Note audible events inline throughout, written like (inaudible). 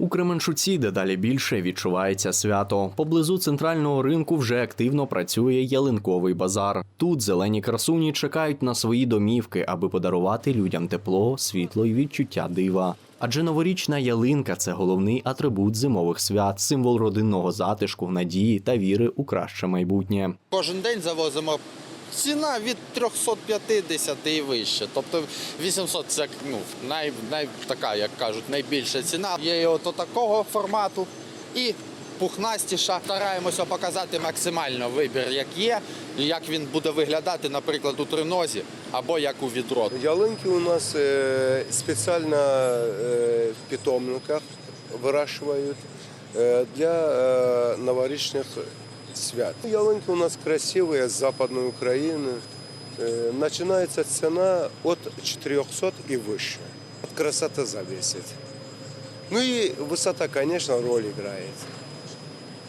У Кременчуці дедалі більше відчувається свято. Поблизу центрального ринку вже активно працює ялинковий базар. Тут зелені красуні чекають на свої домівки, аби подарувати людям тепло, світло і відчуття дива. Адже новорічна ялинка це головний атрибут зимових свят, символ родинного затишку, надії та віри у краще майбутнє. Кожен день завозимо. Ціна від 350 і вище. Тобто 800 це ну, най, най, така, як кажуть, найбільша ціна. Є і от такого формату і пухнастіша. Стараємося показати максимально вибір, як є, як він буде виглядати, наприклад, у тринозі або як у відро. Ялинки у нас е, спеціально е, в питомниках вирощують е, для е, новорічних свят. Ялинки у нас красивые з Западної України. Е, Починається ціна від 400 і вище. От красота зависит. Ну і висота, звісно, роль грає.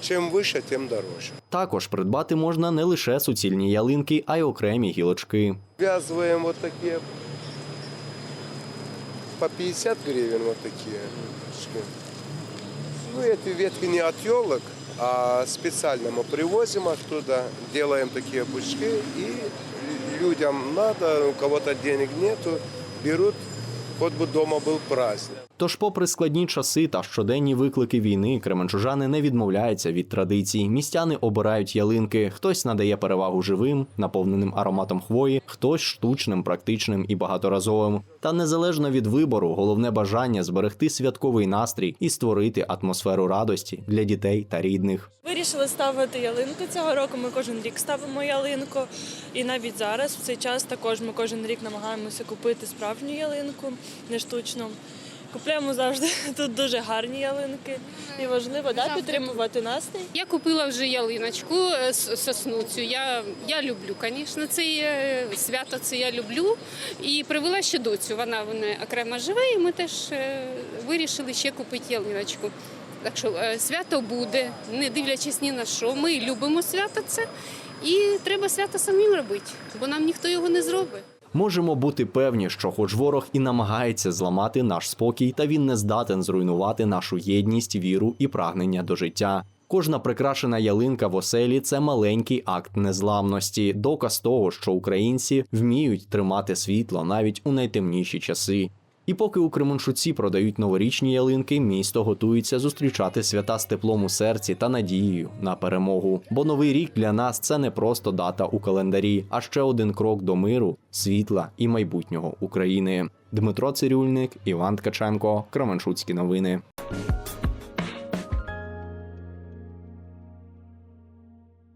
Чим вище, тим дорожче. Також придбати можна не лише суцільні ялинки, а й окремі гілочки. Ввязываем вот такие по 50 гривен вот такие. штуки. Ну, эти ветки не от елок, а специально мы привозим оттуда, делаем такие пучки, и людям надо, у кого-то денег нету, берут, хоть бы дома был праздник. Тож, попри складні часи та щоденні виклики війни, кременчужани не відмовляються від традицій. Містяни обирають ялинки. Хтось надає перевагу живим, наповненим ароматом хвої, хтось штучним, практичним і багаторазовим. Та незалежно від вибору, головне бажання зберегти святковий настрій і створити атмосферу радості для дітей та рідних. Вирішили ставити ялинку цього року. Ми кожен рік ставимо ялинку. І навіть зараз, в цей час, також ми кожен рік намагаємося купити справжню ялинку, не штучну. Купуємо завжди (laughs) тут дуже гарні ялинки. І важливо да, підтримувати настрій. Я купила вже ялиночку е, сосну цю. Я, я люблю, звісно, це е, свято це я люблю. І привела ще доцю. Вона, вона окремо живе, і ми теж е, вирішили ще купити ялиночку. Так що свято буде, не дивлячись ні на що. Ми любимо свято це. І треба свято самим робити, бо нам ніхто його не зробить. Можемо бути певні, що, хоч ворог і намагається зламати наш спокій, та він не здатен зруйнувати нашу єдність, віру і прагнення до життя. Кожна прикрашена ялинка в оселі це маленький акт незламності, доказ того, що українці вміють тримати світло навіть у найтемніші часи. І поки у Кременчуці продають новорічні ялинки, місто готується зустрічати свята з теплом у серці та надією на перемогу. Бо новий рік для нас це не просто дата у календарі, а ще один крок до миру, світла і майбутнього України. Дмитро Цирюльник, Іван Ткаченко, Кременчуцькі новини.